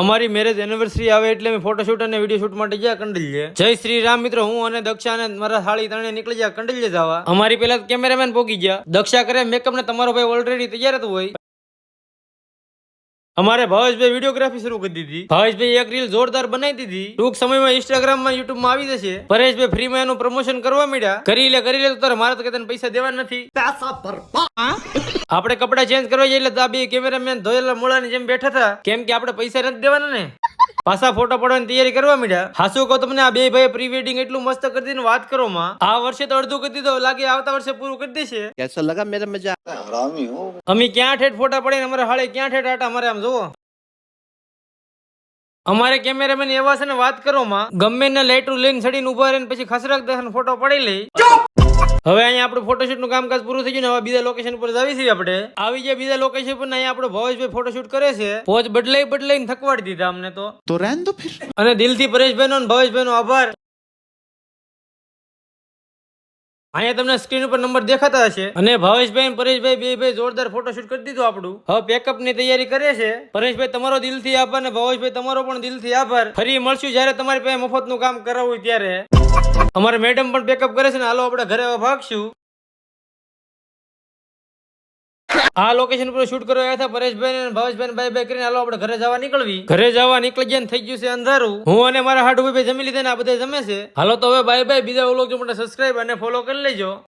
અમારી marriage anniversary આવે એટલે અમે ફોટોશૂટ અને વીડિયો શૂટ માટે ગયા કંડલીએ જય શ્રી રામ મિત્રો, હું અને દક્ષા અને મારા સાળી ત્રણે નીકળી ગયા કંડલીએ જવા. અમારી પેલા કેમેરામેન પોગી ગયા. દક્ષા કરે મેકઅપ ને તમારો ભાઈ ઓલરેડી તૈયાર જ હોય. અમારે ભાવેશભાઈ વિડીયોગ્રાફી શરૂ કરી દીધી. ભાવેશભાઈ એક રીલ જોરદાર બનાવી દીધી. ટૂંક સમયમાં ઇન્સ્ટાગ્રામમાં યુટ્યુબમાં આવી જશે. પરેશભાઈ ફ્રીમાં એનું પ્રમોશન કરવા માંડ્યા. કરી લે કરી લે તો તારે મારે તો કે તને પૈસા દેવા નથી. આપણે કપડા ચેન્જ કરવા જઈએ એટલે આ બે કેમેરામેન ધોયેલા મોળાની જેમ બેઠા હતા. કેમ કે આપણે પૈસા નથી દેવાના ને? પાછા ફોટો પડવાની તૈયારી કરવા માંડ્યા? હાસુ કહો તમને આ બે ભાઈ પ્રી વેડિંગ એટલું મસ્ત કરી દીને વાત કરો માં. આ વર્ષે તો અડધું કરી દીધો લાગે આવતા વર્ષે પૂરું કરી દેશે. કેસો લગા મેરે મજા હરામી હો. અમે ક્યાં ઠેઠ ફોટા પાડીને અમારે હાળે ક્યાં ઠેઠ આટા અમારે આમ જોવો અમારે કેમેરામેન એવા છે ને વાત કરો માં. ગમે ને લાઇટરૂ લઈને સડીને ઊભા રહીને પછી ખસરાક દેખાને ફોટો પડી લઈ. હવે અહીંયા આપણે ફોટોશૂટનું કામકાજ પૂરું થઈ ગયું ને હવે બીજા લોકેશન પર આવી છીએ આપણે. આવી ગયા બીજા લોકેશન પર અહીંયા આપણો ભવેશભાઈ ફોટોશૂટ કરે છે. પોચ બદલાઈ બદલાઈને થકવાડી દીધા અમને તો. તો રેન દો ફિર. અને દિલથી પરેશભાઈ નો ભવેશભાઈ આભાર. અહીંયા તમને સ્ક્રીન ઉપર નંબર દેખાતા હશે. અને ભાવેશભાઈ પરેશભાઈ બે ભાઈ જોરદાર ફોટોશૂટ કરી દીધું આપણું. હવે પેકઅપની તૈયારી કરે છે. પરેશભાઈ તમારો દિલથી આભાર અને ભાવેશભાઈ તમારો પણ દિલથી આભાર. ફરી મળશું જયારે તમારી પાસે મફતનું કામ કરાવવું ત્યારે. અમારે મેડમ પણ પેકઅપ કરે છે ને, હાલો આપણે ઘરે ભાગશું. આ લોકેશન પર શૂટ કરવા આવ્યા હતા પરેશભાઈ અને ભાવેશભાઈ બાય બાય કરીને હાલો આપણે ઘરે જવા નીકળવી. ઘરે જવા નીકળી ગયા થઈ ગયું છે અંધારું. હું અને મારા હાડુ ભાઈ જમી લીધા ને આ બધા જમે છે. હાલો તો હવે બાય બાય બીજા વ્લોગ માટે સબસ્ક્રાઇબ અને ફોલો કરી લેજો.